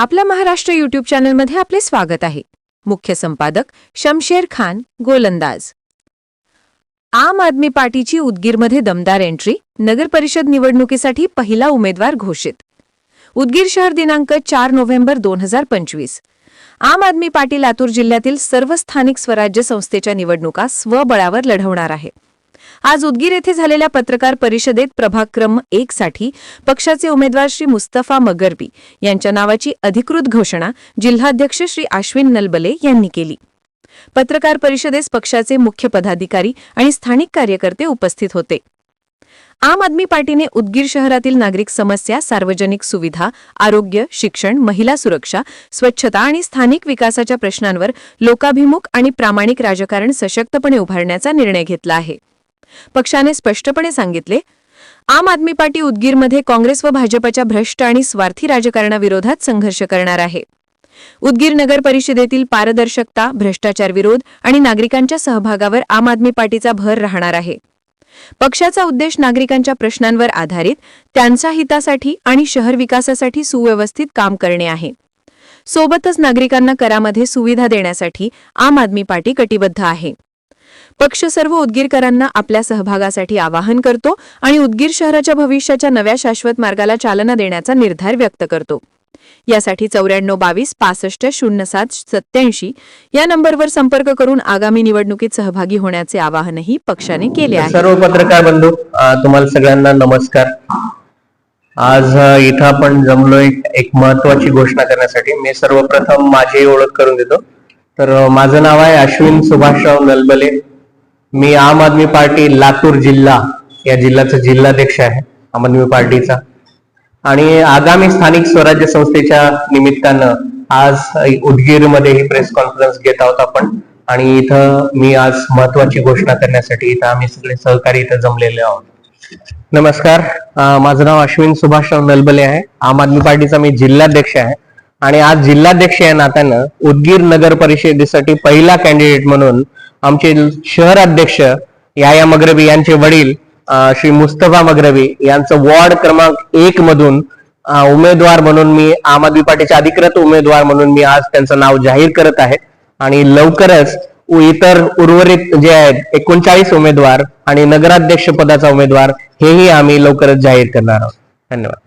आपल्या महाराष्ट्र यूट्यूब चॅनलमध्ये आपले स्वागत आहे. मुख्य संपादक शमशेर खान गोलंदाज. आम आदमी पार्टीची उदगीरमध्ये दमदार एंट्री नगर परिषद निवडणुकीसाठी पहिला उमेदवार घोषित. उदगीर शहर दिनांक चार नोव्हेंबर दोन हजार पंचवीस. आम आदमी पार्टी लातूर जिल्ह्यातील सर्व स्थानिक स्वराज्य संस्थेच्या निवडणुका स्वबळावर लढवणार आहे. आज उदगीर येथे झालेल्या पत्रकार परिषदेत प्रभाग क्रम एक साठी पक्षाचे उमेदवार श्री मुस्तफा मगरबी यांच्या नावाची अधिकृत घोषणा जिल्हाध्यक्ष श्री अश्विन नलबले यांनी केली. पत्रकार परिषदेस पक्षाचे मुख्य पदाधिकारी आणि स्थानिक कार्यकर्ते उपस्थित होते. आम आदमी पार्टीने उदगीर शहरातील नागरिक समस्या सार्वजनिक सुविधा आरोग्य शिक्षण महिला सुरक्षा स्वच्छता आणि स्थानिक विकासाच्या प्रश्नांवर लोकाभिमुख आणि प्रामाणिक राजकारण सशक्तपणे उभारण्याचा निर्णय घेतला आहे. पक्षाने स्पष्टपणे सांगितले आम आदमी पार्टी उदगीरमध्ये काँग्रेस व भाजपच्या भ्रष्ट आणि स्वार्थी राजकारणाविरोधात संघर्ष करणार आहे. उदगीर नगर परिषदेतील पारदर्शकता भ्रष्टाचार विरोध आणि नागरिकांच्या सहभागावर आम आदमी पार्टीचा भर राहणार आहे. पक्षाचा उद्देश नागरिकांच्या प्रश्नांवर आधारित त्यांच्या हितासाठी आणि शहर विकासासाठी सुव्यवस्थित काम करणे आहे. सोबतच नागरिकांना करामध्ये सुविधा देण्यासाठी आम आदमी पार्टी कटिबद्ध आहे. पक्ष सर्व उदगीरकरांना आपल्या सहभागासाठी आवाहन करतो आणि उदगीर शहराच्या भविष्याच्या नव्या शाश्वत मार्गाला चालना देण्याचा निर्धार व्यक्त करतो. यासाठी चौऱ्याण्णव बावीस पासष्ट शून्य सात सत्याऐंशी या नंबरवर संपर्क करून आगामी निवडणुकीत सहभागी होण्याचे आवाहनही पक्षाने केले आहे. सर्व पत्रकार बंधू तुम्हाला सगळ्यांना नमस्कार. आज इथं आपण जमलोय एक महत्वाची घोषणा करण्यासाठी. मी सर्वप्रथम माझी ओळख करून देतो. तर माझं नाव आहे अश्विन सुभाषराव नलबले. मी आम आदमी पार्टी लातूर जिल्हा या जिल्ह्याचा जिल्हाध्यक्ष आहे आम आदमी पार्टीचा. आणि आगामी स्थानिक स्वराज्य संस्थेच्या निमित्तानं आज उदगीरमध्ये ही प्रेस कॉन्फरन्स घेत आहोत आपण. आणि इथं मी आज महत्वाची घोषणा करण्यासाठी इथं आम्ही सगळे सहकारी इथं जमलेले आहोत. नमस्कार. माझं नाव अश्विन सुभाषराव नलबले आहे. आम आदमी पार्टीचा मी जिल्हाध्यक्ष आहे. आणि आज जिल्हाध्यक्ष या नात्यानं उदगीर नगर परिषदेसाठी पहिला कॅन्डिडेट म्हणून आमचे शहर अध्यक्ष याया मगरबी यांचे वडील श्री मुस्तफा मगरबी यांचं वॉर्ड क्रमांक एक मधून उमेदवार म्हणून मी आम आदमी पार्टीचे अधिकृत उमेदवार म्हणून मी आज त्यांचं नाव जाहीर करत आहे. आणि लवकरच इतर उर्वरित जे आहेत एकोणचाळीस उमेदवार आणि नगराध्यक्ष पदाचा उमेदवार हेही आम्ही लवकरच जाहीर करणार आहोत. धन्यवाद.